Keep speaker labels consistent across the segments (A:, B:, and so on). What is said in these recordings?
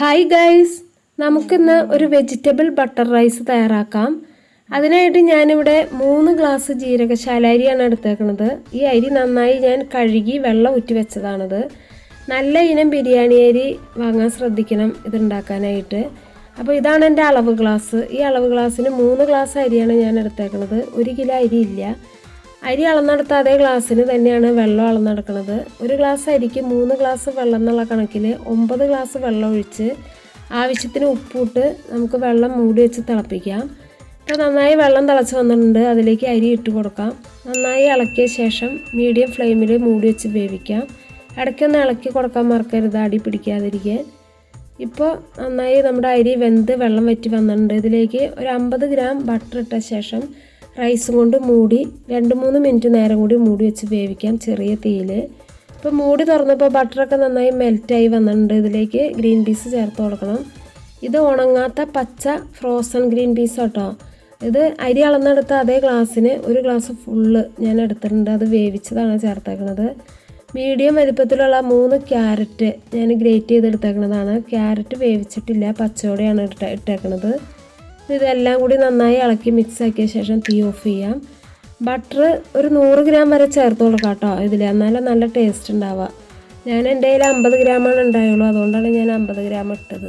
A: Hi guys നമുക്കിന്ന് ഒരു vegetable butter rice തയ്യാറാക്കാം. അതിനായിട്ട് ഞാനിവിടെ മൂന്ന് ഗ്ലാസ് ജീരകശാല അരിയാണ് എടുത്തേക്കുന്നത് ഈ അരി നന്നായി ഞാൻ കഴുകി വെള്ളം ഊറ്റി വെച്ചതാണത്. നല്ല ഇനം ബിരിയാണി അരി വാങ്ങാൻ ശ്രദ്ധിക്കണം ഇതുണ്ടാക്കാനായിട്ട്. അപ്പോൾ ഇതാണ് എന്റെ അളവ് ഗ്ലാസ് ഈ അളവ് ഗ്ലാസ്സിന് മൂന്ന് ഗ്ലാസ് അരിയാണ് ഞാൻ എടുത്തേക്കുന്നത് ഒരു കിലോ അരി ഇല്ല. അരി അളന്നെടുത്ത അതേ ഗ്ലാസ്സിന് തന്നെയാണ് വെള്ളം അളന്നെടുക്കുന്നത് ഒരു ഗ്ലാസ് അരിക്ക് മൂന്ന് ഗ്ലാസ് വെള്ളം എന്നുള്ള കണക്കിൽ ഒമ്പത് ഗ്ലാസ് വെള്ളം ഒഴിച്ച് ആവശ്യത്തിന് ഉപ്പിട്ട് നമുക്ക് വെള്ളം മൂടി വെച്ച് തിളപ്പിക്കാം. ഇപ്പോൾ നന്നായി വെള്ളം തിളച്ച് വന്നിട്ടുണ്ട്. അതിലേക്ക് അരി ഇട്ട് കൊടുക്കാം. നന്നായി ഇളക്കിയ ശേഷം മീഡിയം ഫ്ലെയിമിൽ മൂടി വെച്ച് വേവിക്കാം. ഇടയ്ക്കൊന്ന് ഇളക്കി കൊടുക്കാൻ മറക്കരുത്. അടി പിടിക്കാതിരിക്കുക ഇപ്പോൾ നന്നായി നമ്മുടെ അരി വെന്ത് വെള്ളം വറ്റി വന്നിട്ടുണ്ട്. ഇതിലേക്ക് ഒരു അമ്പത് ഗ്രാം ബട്ടർ ഇട്ട ശേഷം റൈസും കൊണ്ട് മൂടി രണ്ട് മൂന്ന് മിനിറ്റ് നേരം കൂടി മൂടി വെച്ച് വേവിക്കാം ചെറിയ തീയിൽ ഇപ്പോൾ മൂടി തുറന്നപ്പോൾ ബട്ടറൊക്കെ നന്നായി മെൽറ്റായി വന്നിട്ടുണ്ട്. ഇതിലേക്ക് ഗ്രീൻ പീസ് ചേർത്ത് കൊടുക്കണം. ഇത് ഉണങ്ങാത്ത പച്ച ഫ്രോസൺ ഗ്രീൻ പീസ് കേട്ടോ ഇത് അരി അളന്നെടുത്ത അതേ ഗ്ലാസ്സിന് ഒരു ഗ്ലാസ് ഫുള്ള് ഞാൻ എടുത്തിട്ടുണ്ട്. അത് വേവിച്ചതാണ് ചേർത്തേക്കുന്നത് മീഡിയം വലിപ്പത്തിലുള്ള മൂന്ന് ക്യാരറ്റ് ഞാൻ ഗ്രേറ്റ് ചെയ്തെടുത്തേക്കുന്നതാണ് ക്യാരറ്റ് വേവിച്ചിട്ടില്ല പച്ചയോടെയാണ് ഇട്ട ഇട്ടേക്കുന്നത് ഇതെല്ലാം കൂടി നന്നായി ഇളക്കി മിക്സ് ആക്കിയ ശേഷം തീ ഓഫ് ചെയ്യാം. ബട്ടർ ഒരു നൂറ് ഗ്രാം വരെ ചേർത്ത് കൊടുക്കാം കേട്ടോ ഇതിൽ എന്നാലും നല്ല ടേസ്റ്റ് ഉണ്ടാവുക. ഞാൻ എന്റെ കയ്യിൽ അമ്പത് ഗ്രാമാണ് ഉണ്ടായുള്ളൂ. അതുകൊണ്ടാണ് ഞാൻ അമ്പത് ഗ്രാം ഇട്ടത്.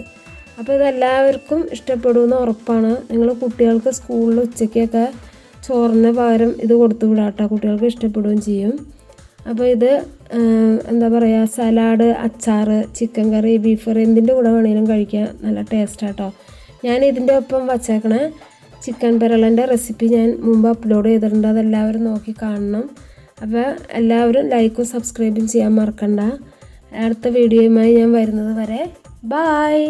A: അപ്പോൾ ഇതെല്ലാവർക്കും ഇഷ്ടപ്പെടുമെന്ന് ഉറപ്പാണ്. നിങ്ങൾ കുട്ടികൾക്ക് സ്കൂളിൽ ഉച്ചയ്ക്കൊക്കെ ചോറിന് പകരം ഇത് കൊടുത്തു വിടാം കേട്ടോ. കുട്ടികൾക്ക് ഇഷ്ടപ്പെടുകയും ചെയ്യും. അപ്പോൾ ഇത് എന്താ പറയുക സലാഡ് അച്ചാറ് ചിക്കൻ കറി ബീഫ് കറി എന്തിന്റെ കൂടെ വേണമെങ്കിലും കഴിക്കാൻ നല്ല ടേസ്റ്റാട്ടോ ഞാൻ ഇതിന്റെ ഒപ്പം വച്ചേക്കണ ചിക്കൻ പെരളന്റെ റെസിപ്പി ഞാൻ മുമ്പ് അപ്ലോഡ് ചെയ്തിട്ടുണ്ട്. അതെല്ലാവരും നോക്കി കാണണം. അപ്പോൾ എല്ലാവരും ലൈക്കും സബ്സ്ക്രൈബും ചെയ്യാൻ മറക്കണ്ട. അടുത്ത വീഡിയോയുമായി ഞാൻ വരുന്നത് വരെ. ബായ്